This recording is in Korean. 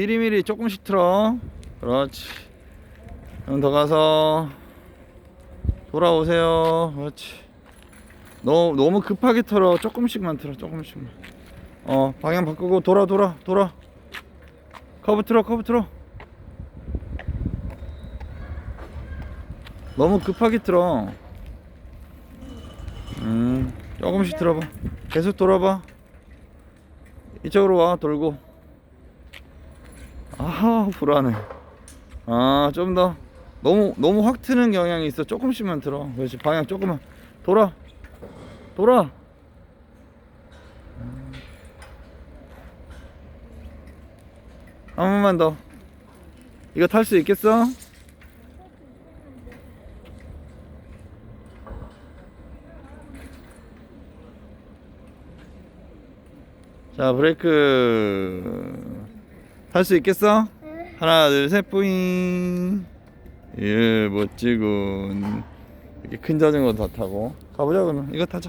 미리미리 조금씩 틀어. 그렇지. 좀 더 가서 돌아오세요. 그렇지. 너, 너무 급하게 틀어. 조금씩만 틀어. 조금씩만. 어 방향 바꾸고 돌아 돌아 돌아. 커브 틀어 커브 틀어. 너무 급하게 틀어. 음 조금씩 틀어봐. 계속 돌아봐. 이쪽으로 와 돌고 아하 불안해. 아 좀 더. 너무 너무 확 트는 경향이 있어. 조금씩만 들어. 그렇지. 방향 조금만. 돌아. 돌아. 한 번만 더. 이거 탈 수 있겠어? 자 브레이크 탈수 있겠어? 하나 둘셋 뿌잉. 예 멋지군. 이렇게 큰 자전거 다 타고. 가보자 그러면. 이거 타자